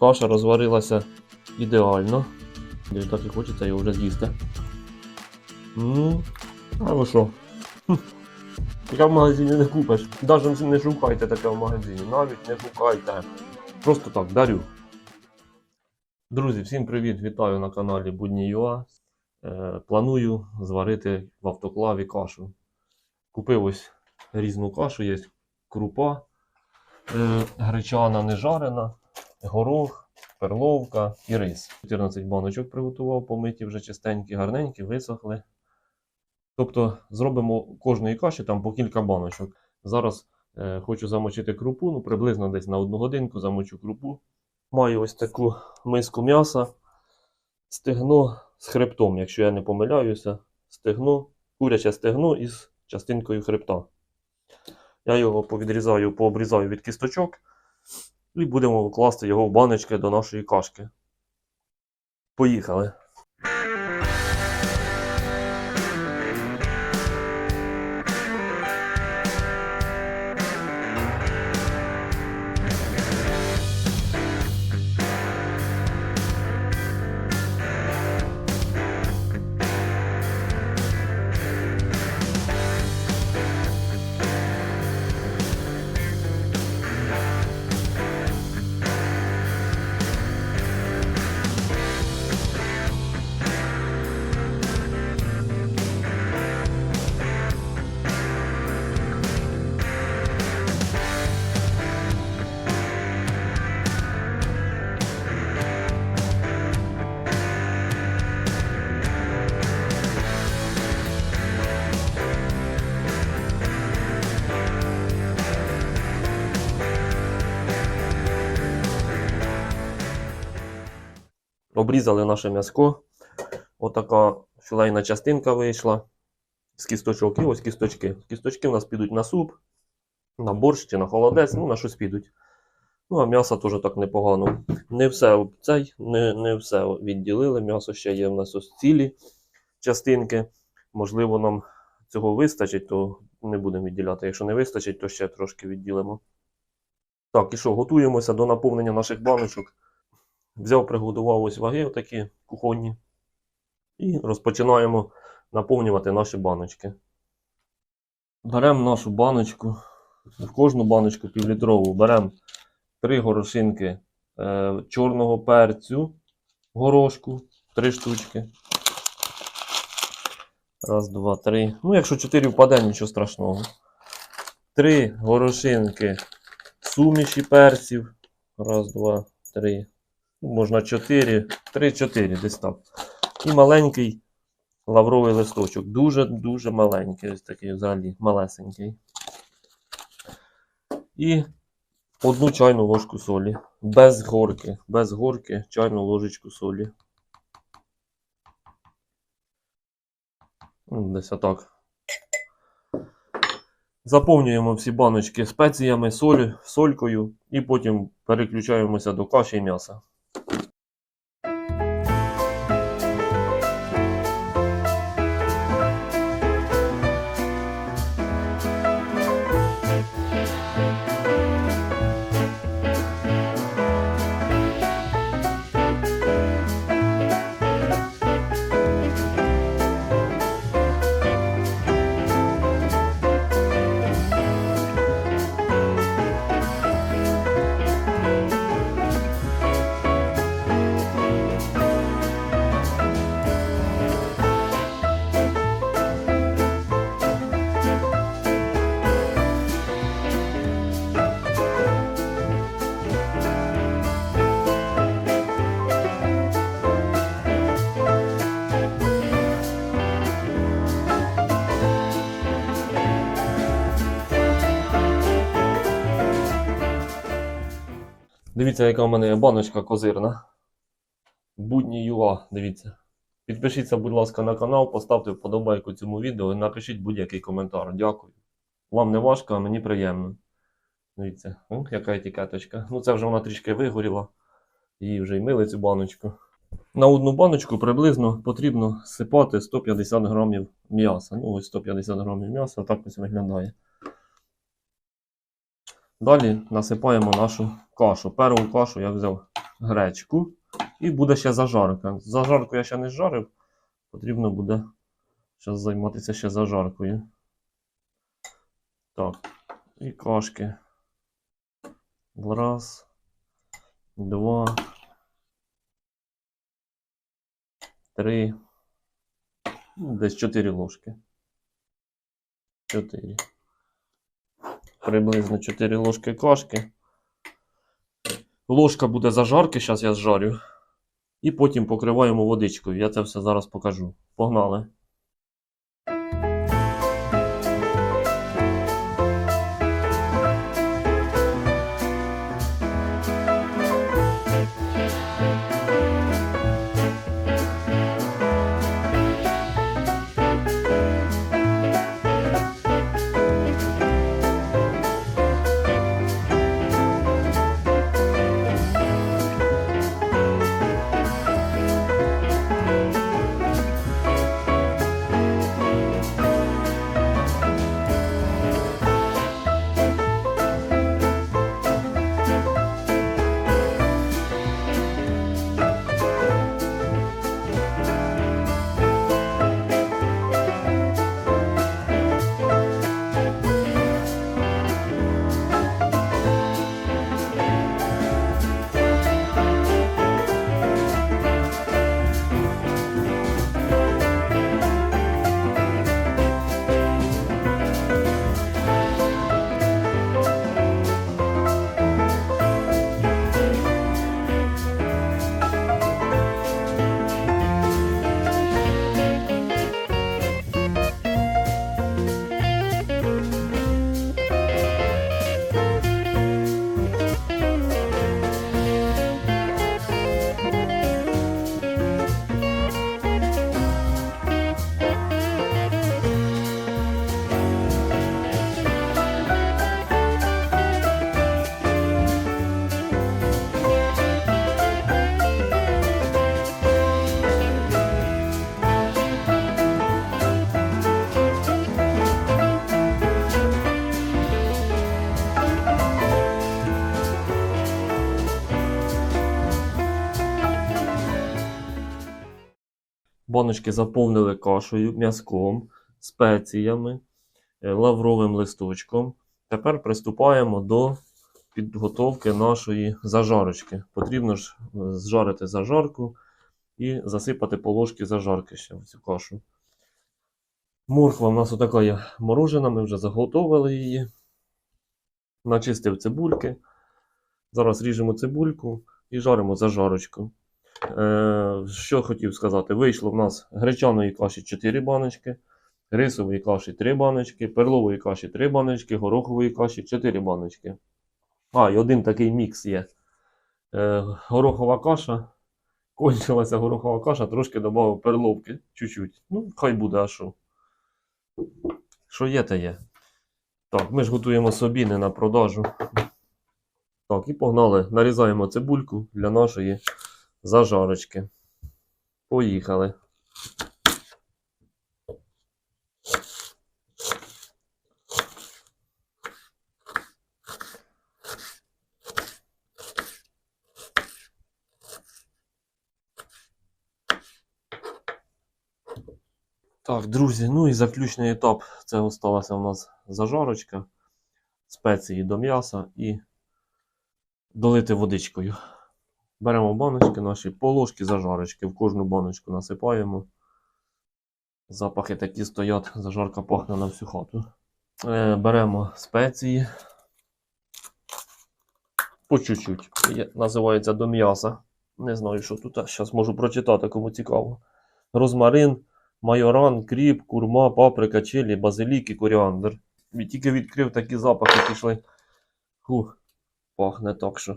Каша розварилася ідеально. Мені так і хочеться його вже з'їсти. М, А ви що? Таке в магазині не купиш. Навіть не шукайте таке в магазині. Навіть не шукайте. Просто так, дарю. Друзі, всім привіт! Вітаю на каналі Будні.ua. Е, планую зварити в автоклаві кашу. Купив ось різну кашу, є крупа, е, гречана не жарена, горох, перловка і рис. 14 баночок приготував, помиті вже чистенькі, гарненькі, висохли. Тобто зробимо кожної каші там по кілька баночок. Зараз е, хочу замочити крупу, ну приблизно десь на одну годинку замочу крупу. Маю ось таку миску м'яса, стегно з хребтом, якщо я не помиляюся, стегно, куряче стегно із частинкою хребта. Я його повідрізаю, пообрізаю від кісточок і будемо класти його в баночки до нашої кашки. Поїхали. Обрізали наше м'яско. Отака філейна частинка вийшла з кісточок. І ось кісточки. Кісточки у нас підуть на суп, на борщ чи на холодець, ну на щось підуть. Ну, а м'ясо теж так непогано. Не все цей, не, не все відділили. М'ясо ще є в нас ось цілі частинки. Можливо, нам цього вистачить, то не будемо відділяти. Якщо не вистачить, то ще трошки відділимо. Так, і що, готуємося до наповнення наших баночок. Взяв, приготував ось ваги отакі кухонні. І розпочинаємо наповнювати наші баночки. Беремо нашу баночку. В кожну баночку півлітрову беремо 3 горошинки е, чорного перцю, горошку, 3 штучки. Раз, два, три. Ну, якщо 4 впаде, нічого страшного. 3 горошинки суміші перців. Раз, два, три. Можна 4, 3-4 десь так. І маленький лавровий листочок. Дуже-дуже маленький, ось такий взагалі малесенький. І одну чайну ложку солі. Без горки. Без горки чайну ложечку солі. Десь отак. Заповнюємо всі баночки спеціями, солі, солькою і потім переключаємося до каші і м'яса. Дивіться, яка в мене баночка козирна. Будні ЮА, дивіться. Підпишіться, будь ласка, на канал, поставте вподобайку цьому відео і напишіть будь-який коментар. Дякую. Вам не важко, а мені приємно. Дивіться, о, яка етикеточка. Ну, це вже вона трішки вигоріла. Її вже й мили цю баночку. На одну баночку приблизно потрібно сипати 150 грамів м'яса. Ну, ось 150 грамів м'яса, так ось виглядає. Далі насипаємо нашу кашу. Перву кашу я взяв гречку. І буде ще зажарка. Зажарку я ще не жарив. Потрібно буде зараз займатися ще зажаркою. Так. І кашки. Раз. Два. Три. Десь 4 ложки. 4. Приблизно 4 ложки кашки. Ложка буде зажарки, зараз я зжарю. І потім покриваємо водичкою. Я це все зараз покажу. Погнали. Баночки заповнили кашею, м'язком, спеціями, е, лавровим листочком. Тепер приступаємо до підготовки нашої зажарочки. Потрібно ж е, зжарити зажарку і засипати по ложки зажарки ще в цю кашу. Морква у нас отака є морожена, ми вже заготовили її. Начистив цибульки. Зараз ріжемо цибульку і жаримо зажарочку. Е, що хотів сказати, вийшло в нас гречаної каші 4 баночки, рисової каші 3 баночки, перлової каші 3 баночки, горохової каші 4 баночки. А, і один такий мікс є. Е, горохова каша. Кончилася горохова каша, трошки додав перловки. Чуть-чуть. Ну, хай буде, а що. Що є, те є. Так, ми ж готуємо собі, не на продажу. Так, і погнали. Нарізаємо цибульку для нашої зажарочки. Поїхали. Так, друзі, ну і заключний етап. Це осталася у нас зажарочка, спеції до м'яса і долити водичкою. Беремо баночки наші, по ложки зажарочки, в кожну баночку насипаємо. Запахи такі стоять, зажарка пахне на всю хату. Е, беремо спеції. По чуть-чуть. Називається до м'яса. Не знаю, що тут. Зараз можу прочитати, кому цікаво. Розмарин, майоран, кріп, курма, паприка, чилі, базилік і коріандр. І Тільки відкрив такі запахи пішли. Фух, пахне так, що.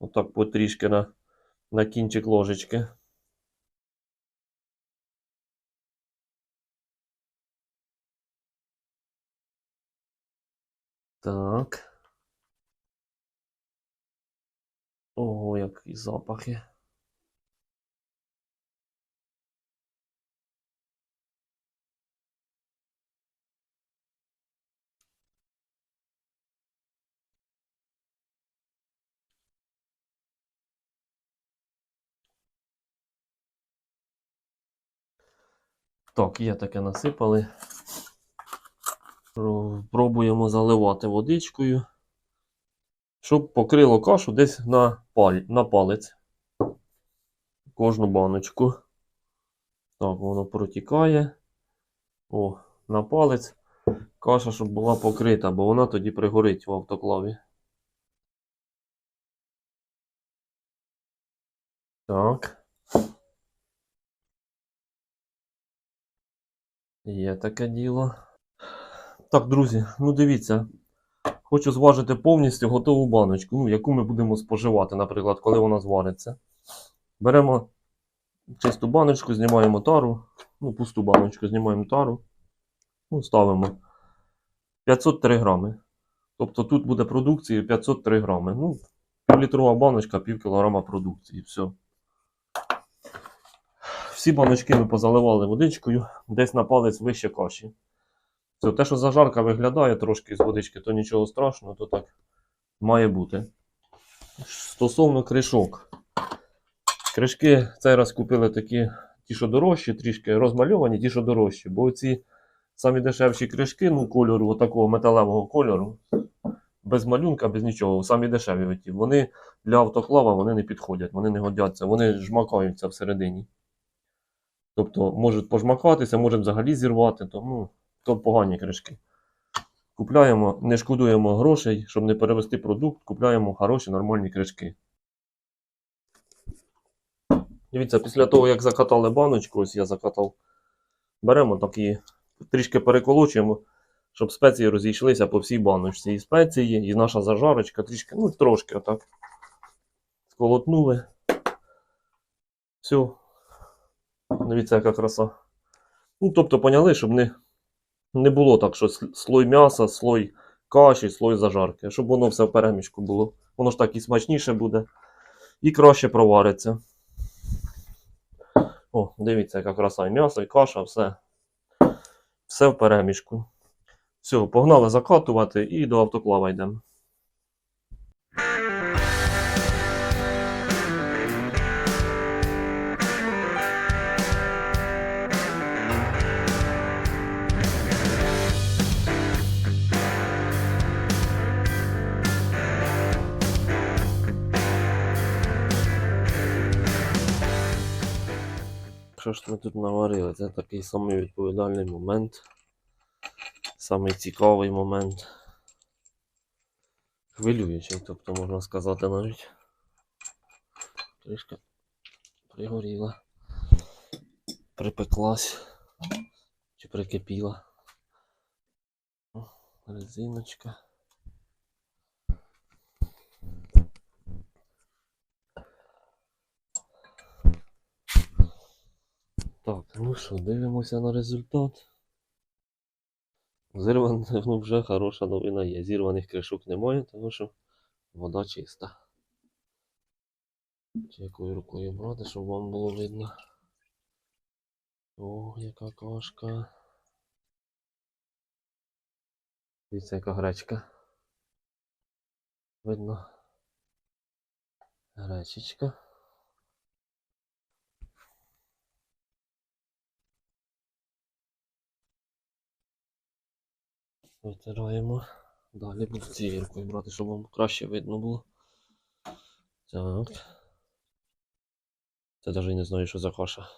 Отак потрішки на, на кінчик ложечки. Так. Ого, які запахи. Так, є таке насипали. Пробуємо заливати водичкою, щоб покрило кашу десь на, паль... на палець. Кожну баночку. Так, воно протікає. О, на палець. Каша, щоб була покрита, бо вона тоді пригорить в автоклаві. Так. Є таке діло. Так, друзі, ну дивіться. Хочу зважити повністю готову баночку, ну, яку ми будемо споживати, наприклад, коли вона звариться. Беремо чисту баночку, знімаємо тару, ну, пусту баночку, знімаємо тару, ну, ставимо 503 грами. Тобто тут буде продукції 503 грами. Ну, півлітрова баночка, пів кілограма продукції. Все. Всі баночки ми позаливали водичкою, десь на палець вище каші. Все, те, що зажарка виглядає трошки з водички, то нічого страшного, то так має бути. Стосовно кришок. Кришки цей раз купили такі, ті, що дорожчі, трішки розмальовані, ті, що дорожчі. Бо ці самі дешевші кришки, ну, кольору, такого металевого кольору, без малюнка, без нічого, самі дешеві. Вони для автоклава вони не підходять, вони не годяться, вони жмакаються всередині. Тобто можуть пожмакатися, можуть взагалі зірвати, то, ну, то погані кришки. Купляємо, не шкодуємо грошей, щоб не перевести продукт, купляємо хороші нормальні кришки. Дивіться, після того, як закатали баночку, ось я закатав, беремо так і трішки переколочуємо, щоб спеції розійшлися по всій баночці. І спеції, і наша зажарочка трішки, ну трошки отак. Сколотнули. Все. Дивіться, яка краса. Ну, тобто, поняли, щоб не, не було так, що слой м'яса, слой каші, слой зажарки. Щоб воно все в перемішку було. Воно ж так і смачніше буде. І краще провариться. О, дивіться, яка краса. І м'ясо, і каша, все. Все в перемішку. Все, погнали закатувати і до автоклава йдемо. Що ж ми тут наварили? Це такий самий відповідальний момент. Самий цікавий момент. Хвилюючий, тобто можна сказати навіть. Трішки пригоріла. Припеклась. Чи прикипіла. Резиночка. Так, ну що, дивимося на результат. Зірваних, ну вже хороша новина є. Зірваних кришок немає, тому що вода чиста. Чи якою рукою брати, щоб вам було видно. О, яка кашка. Дивіться, яка гречка. Видно. Гречечка. Витираємо. Далі буду цією брати, щоб вам краще видно було. Так. Це навіть не знаю, що за каша.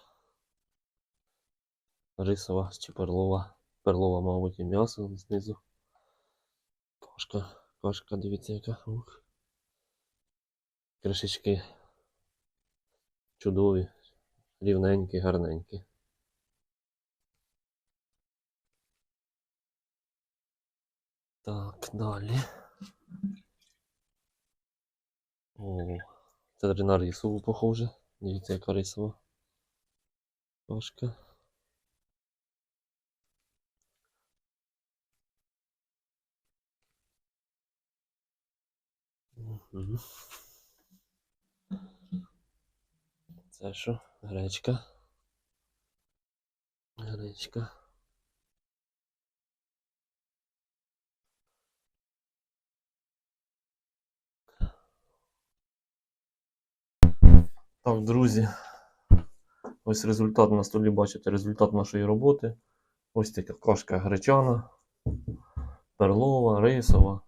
Рисова чи перлова. Перлова, мабуть, і м'ясо знизу. Кашка, кашка, дивіться, яка. Ух. Кришечки. Чудові, рівненькі, гарненькі. Так, далі. О, це на рисову похоже. Дивіться, яка рисова. Кашка. Мгм. Це що? Гречка. Гречка. Так, друзі. Ось результат на столі, бачите, результат нашої роботи. Ось така кашка гречана, перлова, рисова.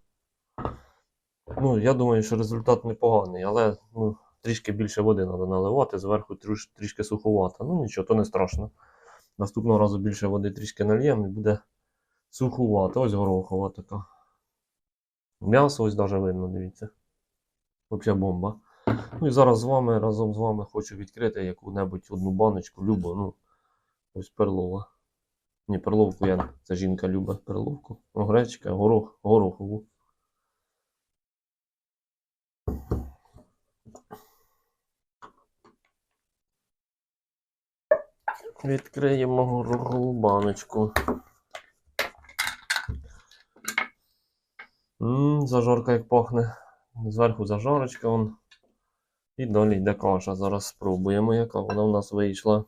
Ну, я думаю, що результат непоганий, але ну, трішки більше води треба наливати, зверху тріш- трішки суховато. Ну нічого, то не страшно. Наступного разу більше води трішки нальємо і буде суховато. Ось горохова така. М'ясо ось даже видно, дивіться. Взагалі бомба. Ну і зараз з вами, разом з вами хочу відкрити яку-небудь одну баночку, любу, ну, ось перлова. Ні, перловку я, це жінка любить перловку. О, гречка, горох, горохову. Відкриємо горохову баночку. Ммм, зажарка як пахне. Зверху зажарочка вон. І далі йде каша. Зараз спробуємо, яка вона в нас вийшла.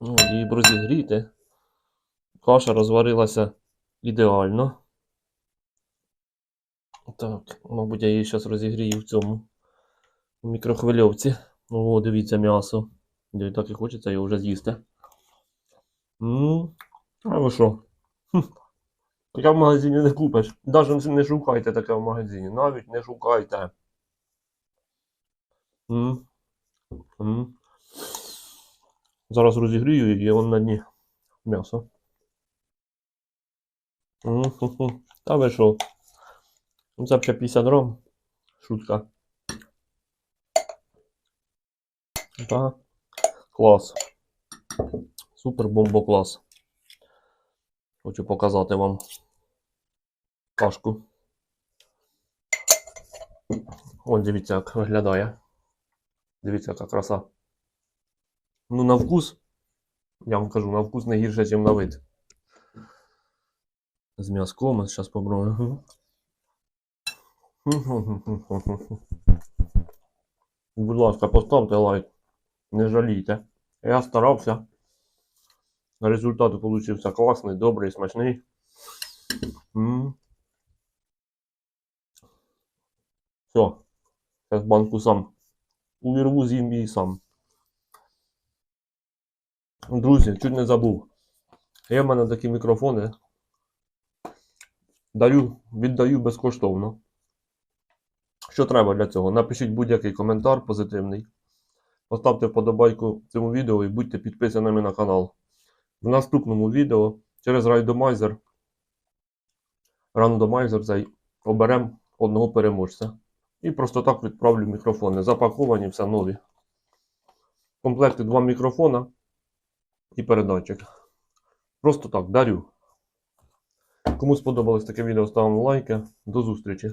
Ну, її розігріти. Каша розварилася ідеально. Так, мабуть, я її зараз розігрію в цьому у мікрохвильовці. О, дивіться м'ясо. Так і хочеться його вже з'їсти. Ммм, а ви що? Таке в магазині не купиш. Навіть не шукайте таке в магазині. Навіть не шукайте. М. М. Зараз розігрію її, вон на дні м'ясо. Та ви що? Ну, Це ще 50 грам. Шутка. Та. Клас. Супер бомбо клас. Хочу показати вам кашку. Ось дивіться, як виглядає. Дивіться, яка краса. Ну, на вкус, я вам кажу, на вкус не гірше, ніж на вид. З м'язком, зараз попробую. Будь ласка, поставте лайк. Не жалійте. Я старався. Результат получився класний, добрий, смачний. Все. Зараз банку сам. Увірву з'їм її сам. Друзі, чуть не забув. Є в мене такі мікрофони. Даю, віддаю безкоштовно. Що треба для цього? Напишіть будь-який коментар позитивний. Поставте вподобайку цьому відео і будьте підписаними на канал. В наступному відео через рандомайзер рандомайзер оберемо одного переможця. І просто так відправлю мікрофони. Запаковані, все нові. В комплекті два мікрофона і передатчик. Просто так, дарю. Кому сподобалось таке відео, ставимо лайки. До зустрічі!